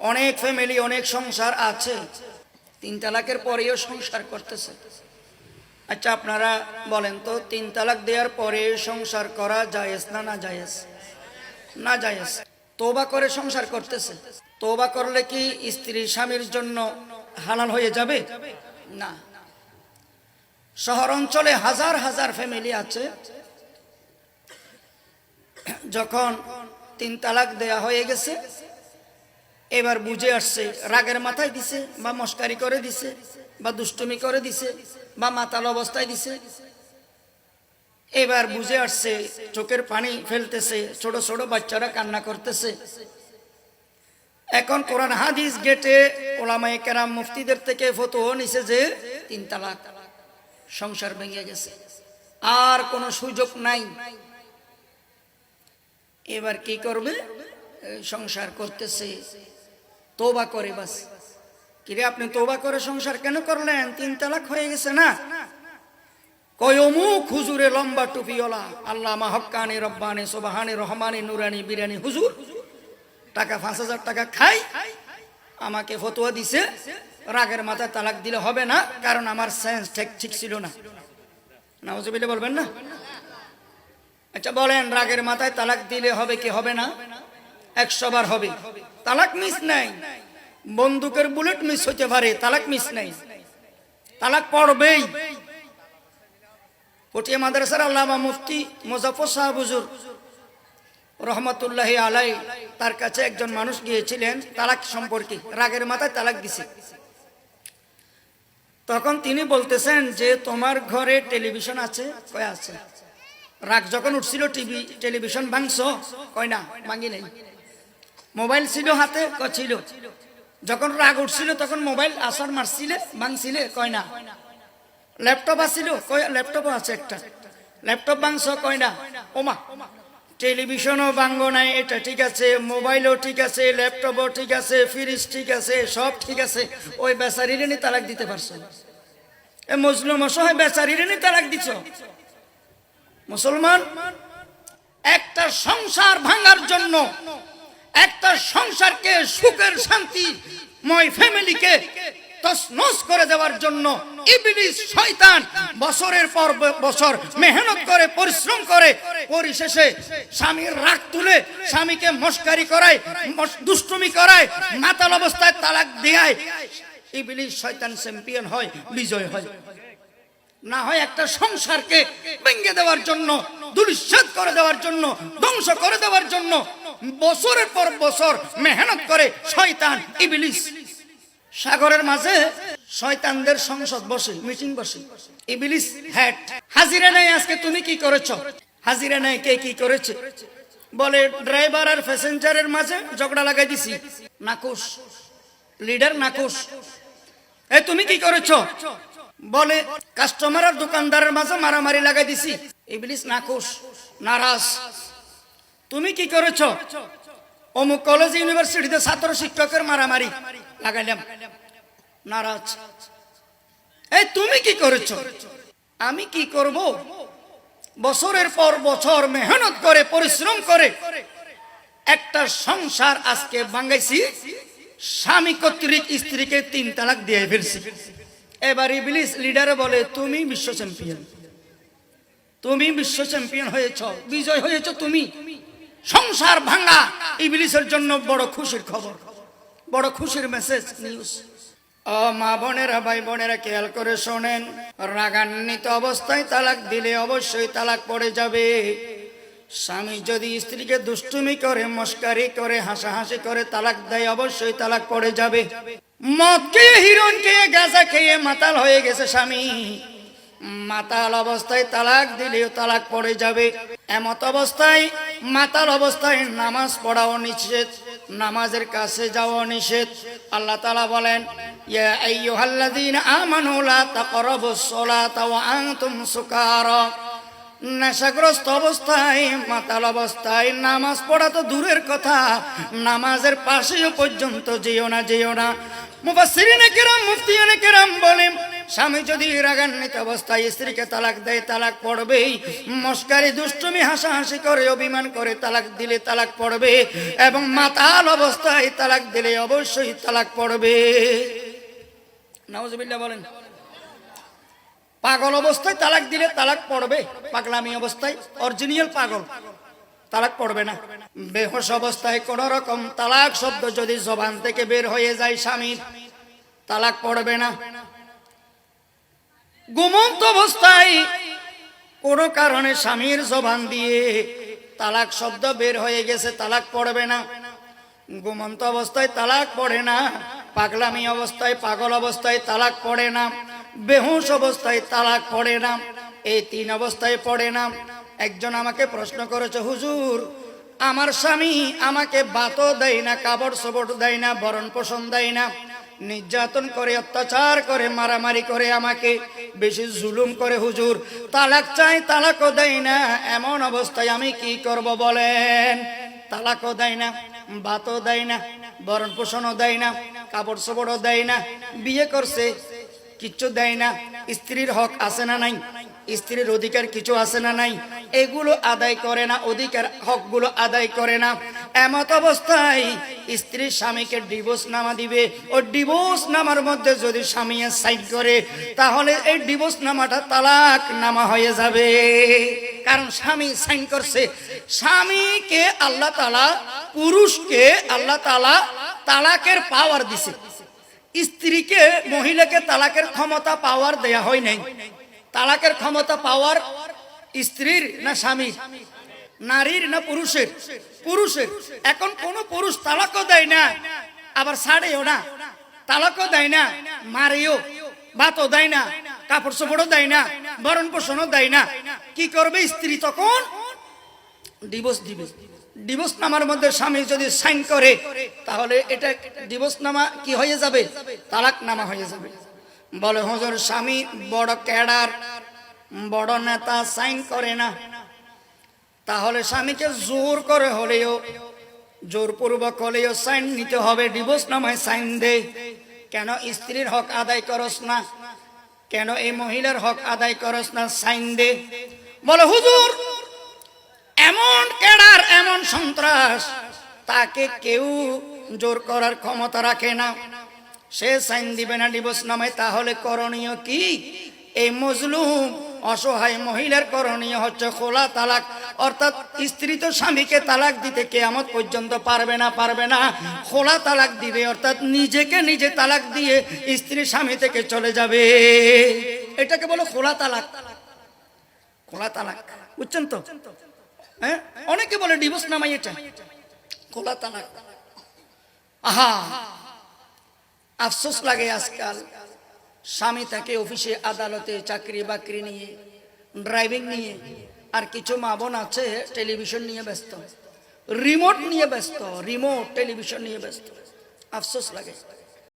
অনেক ফ্যামিলি অনেক সংসার আছে। তিন তালাকের পরেও সংসার করতেছে। আচ্ছা আপনারা বলেন তো, তিন তালাক দেওয়ার পরে সংসার করা জায়েজ না না জায়েজ? না জায়েজ। তোবা করে সংসার করতেছে। তোবা করলে কি স্ত্রী স্বামীর জন্য হালাল হয়ে যাবে? না। শহর অঞ্চলে হাজার হাজার ফ্যামিলি আছে। যখন তিন তালাক দেয়া হয়ে গেছে এবার বুঝে আসছে, রাগের মাথায় দিছে, বা মস্কারি করে দিছে, বা দুষ্টুমি করে দিছে, বা মাতাল অবস্থায় দিছে। এবার বুঝে আসছে, চোখের পানি ফেলতেছে, ছোট ছোট বাচ্চারা কান্না করতেছে। এখন কোরআন হাদিস গেটে ওলামায়ে কেরাম মুফতিদের থেকে ফতো নিছে যে তিন তালাক। সংসার ভেঙে গেছে। আর কোনো সুযোগ নাই। এবার কি করবে? সংসার করতেছে। তোবা করে বাস। কিরে, আপনি তোবা করে সংসার কেন করলেন? তিন তালাক হয়ে গেছে না? লম্বা হক্কানি রব্বানি নুরানি টাকা পাঁচ হাজার টাকা খাই। আমাকে দিছে। রাগের মাথায় তালাক দিলে হবে না, কারণ আমার সেন্স ঠিক ঠিক ছিল না। বলবেন না? আচ্ছা বলেন, রাগের মাথায় তালাক দিলে হবে কি হবে না? একশো বার হবে। তালাক মিস নাই। বন্দুকের বুলেট মিস হতে পারে, তালাক মিস নাই। তালাক পড়বেই। পটিয়া মাদ্রাসার আল্লামা মুফতি মুজাফর সাহাব হুজুর রহমতুল্লাহ আলাই তার কাছে একজন মানুষ গিয়েছিলেন তালাক সম্পর্কে, রাগের মাথায় তালাক দিছে। তখন তিনি বলতেছেন যে, তোমার ঘরে টেলিভিশন আছে? কয়, আছে। রাগ যখন উঠছিল, টিভি, টেলিভিশন ভাঙছ? কয়, না, ভাঙি নাই। মোবাইল ছিল হাতে ছিল। যখন রাগ উঠছিল, তখন মোবাইল আসার মারছিলে ভাঙছিলে কয় না। ল্যাপটপ আসছিল কয়, ল্যাপটপও আছে একটা। ল্যাপটপ ভাঙছ কয় না। ওমা, টেলিভিশনও ভাঙ্গ নাই, এটা ঠিক আছে, মোবাইলও ঠিক আছে, ল্যাপটপও ঠিক আছে, ফ্রিজ ঠিক আছে, সব ঠিক আছে। ওই বেচারিরে নি তালাক দিতে পারছ। এ মজলুম অসহায় বেচারিরে নি তালাক দিছ। মুসলমান, একটা সংসার ভাঙার জন্য একটা সংসারকে সুখের শান্তিময় ফ্যামিলিকে তসনস করে দেওয়ার জন্য ইবলিস শয়তান বছরের পর বছর মেহনত করে, পরিশ্রম করে, পরিশেষে স্বামীর রাগ তুলে স্বামীকে মস্কারি করায় দুষ্টুমি করায়, মাতাল অবস্থায় তালাক দেয় ইবলিস শয়তান চ্যাম্পিয়ন হয়, বিজয় হয়। না হয় একটা সংসারকে ভেঙে দেওয়ার জন্য দুলিশ্বাদ করে দেওয়ার জন্য, ধ্বংস করে দেওয়ার জন্য বছরের পর বছর মেহনত করে শয়তান, ইবলিস। সাগরের মাঝে শয়তানদের সংসদ বসে, মিটিং বসে। ইবলিস হ্যাট হাজিরা নাই, আজকে তুমি কি করেছ? হাজিরা নাই, কে কি করেছে? বলে, ড্রাইভার আর প্যাসেঞ্জারের মাঝে ঝগড়া লাগাই দিছি। নাকুশ লিডার নাকুশ এ, তুমি কি করেছ? বলে, কাস্টমার আর দোকানদারের মাঝে মারামারি লাগাই দিছি। ইবলিস নাকুশ, নারাজ। তুমি কি করেছ? অমুক কলেজ ইউনিভার্সিটিতে ছাত্র শিক্ষকের মারামারি লাগাইলাম। নারাজ। এই তুমি কি করেছ? আমি কি করব? বছরের পর বছর মেহনত করে, পরিশ্রম করে একটা সংসার আজকে ভাঙ্গাইছি স্বামী কর্তৃক স্ত্রীকে তিন তালাক দিয়ে ফেলছি। এবার ইবলিস লিডারে বলে, তুমি বিশ্ব চ্যাম্পিয়ন তুমি বিশ্ব চ্যাম্পিয়ন হয়েছ বিজয় হয়েছ তুমি। সংসার ভাঙা ইবলিসের জন্য বড় খুশির খবর। বড় খুশির মেসেজ নিউজ ও মা বোনেরা ভাই বোনেরা খেয়াল করে শোনেন রাগান্বিত অবস্থায় তালাক দিলে অবশ্যই তালাক পড়ে যাবে। স্বামী যদি স্ত্রীকে দুষ্টুমি করে মস্কারি করে হাসাহাসি করে তালাক দেয় অবশ্যই তালাক পড়ে যাবে। মদ খেয়ে হিরণ খেয়ে গাঁজা খেয়ে মাতাল হয়ে গেছে স্বামী। মাতাল অবস্থায় তালাক দিলেও তালাক পড়ে যাবে। এমত অবস্থায় মাতাল অবস্থায় নামাজ পড়াও নিষেধ, নামাজের কাছে যাওয়া নিষেধ। আল্লাহ তালা বলেন নেশাগ্রস্ত অবস্থায়, মাতাল অবস্থায় নামাজ পড়া তো দূরের কথা, নামাজের পাশেও পর্যন্ত যেও না যেও না। মুফাসসিরিনে কেরাম, মুফতিয়ানে কেরাম বলেন স্বামী যদি রাগান্বিত অবস্থায় স্ত্রীকে তালাক দেয়, তালাক পড়বেই। মস্কারি দুষ্টুমি হাসাহাসি করে, অভিমান করে তালাক দিলে তালাক পড়বে এবং মাতাল অবস্থায় তালাক দিলে অবশ্যই তালাক পড়বে। নাউজুবিল্লাহ বলেন, পাগল অবস্থায় তালাক দিলে তালাক পড়বে, পাগলামি অবস্থায় অরিজিনিয়াল পাগল, তালাক পড়বে না। বেহস অবস্থায় কোন রকম তালাক শব্দ যদি জবান থেকে বের হয়ে যায় স্বামীর, তালাক পড়বে না। ঘুমন্ত অবস্থায় কোনো কারণে স্বামীর জবান দিয়ে তালাক শব্দ বের হয়ে গেছে, তালাক পড়বে না। ঘুমন্ত অবস্থায় তালাক পড়ে না, পাগলামি অবস্থায়, পাগল অবস্থায় তালাক পড়ে না, বেহুশ অবস্থায় তালাক পড়ে না, এই তিন অবস্থায় পড়ে না। একজন আমাকে প্রশ্ন করেছে, হুজুর, আমার স্বামী আমাকে বাতও দেয় না, কাপড় সবড় দেয় না, বরণ পোষণ দেয় না নির্যাতন করে, অত্যাচার করে, মারামারি করে আমাকে বেশি জুলুম করে হুজুর। তালাক চাই, তালাকও দেয় না, এমন অবস্থায় আমি কি করব বলেন? তালাকও দেয় না, বাতও দেয় না বরণ পোষণও দেয় না কাপড় চোপড়ও দেয় না, বিয়ে করছে, কিচ্ছু দেয় না, স্ত্রীর হক আছে না নাই, স্ত্রীর অধিকার কিছু আছে না নাই, এগুলো আদায় করে না, অধিকার হকগুলো আদায় করে না। এমত অবস্থায় স্ত্রী স্বামীকে ডিভোর্স নামা দিবে। ও ডিভোর্স নামার মধ্যে যদি স্বামী সাইন করে, তাহলে এই ডিভোর্স নামাটা তালাক নামা হয়ে যাবে। কারণ স্বামী সাইন করছে, স্বামীকে আল্লাহ তালা, পুরুষকে আল্লাহ তালা তালাকের পাওয়ার দিছে। স্ত্রীকে, মহিলাকে তালাকের ক্ষমতা পাওয়ার দেয়া হয় নাই। তালাকের ক্ষমতা পাওয়ার স্ত্রীর না স্বামীর? নারীর না পুরুষের? পুরুষের। এখন কোন পুরুষ তালাকও দেয় না, আবার ছাড়েও না। তালাকও দেয় না, মারেও। ভাতও দেয় না, কাপড় চোপড়ও দেয় না বরণ পোষণও দেয় না। কি করবে স্ত্রী তখন? ডিভোর্স দিবে। ডিভোর্স নামার মধ্যে স্বামী যদি সাইন করে, তাহলে এটা ডিভোর্স নামা কি হয়ে যাবে? তালাক নামা হয়ে যাবে। বলে, হজর, স্বামী বড় ক্যাডার, বড় নেতা সাইন করে না। তাহলে স্বামীকে জোর করে হলেও, জোরপূর্বক হলেও সাইন নিতে হবে ডিভোর্স নামায় সাইন দে। কেন স্ত্রীর হক আদায় করস না? কেন এই মহিলার হক আদায় করস না? সাইন দে। বলে, হুজুর, এমন কেডার, এমন সন্ত্রাস, তাকে কেউ জোর করার ক্ষমতা রাখে না। সে সাইন দিবে না ডিভোর্স নামায়, তাহলে করণীয় কি? এই মজলুম অসহায় মহিলার করণীয় হচ্ছে খোলা তালাক। অর্থাৎ স্ত্রী তো স্বামীকে তালাক দিতে কেয়ামত পর্যন্ত পারবে না পারবে না। খোলা তালাক দিবে, অর্থাৎ নিজেকে নিজে তালাক দিয়ে স্ত্রী স্বামী থেকে চলে যাবে। এটাকে বলো খোলা তালাক। খোলা তালাক, বুঝছেন তো? হ্যাঁ? অনেকে বলে ডিভোর্স নামাই এটা। খোলা তালাক। আহা! আফসোস লাগে আজকাল। স্বামী থাকে অফিসে আদালতে চাকরি বাকরি নিয়ে ড্রাইভিং নিয়ে, আর কিছু মা বোন আছে টেলিভিশন নিয়ে ব্যস্ত। রিমোট নিয়ে ব্যস্ত রিমোট টেলিভিশন নিয়ে ব্যস্ত। আফসোস লাগে।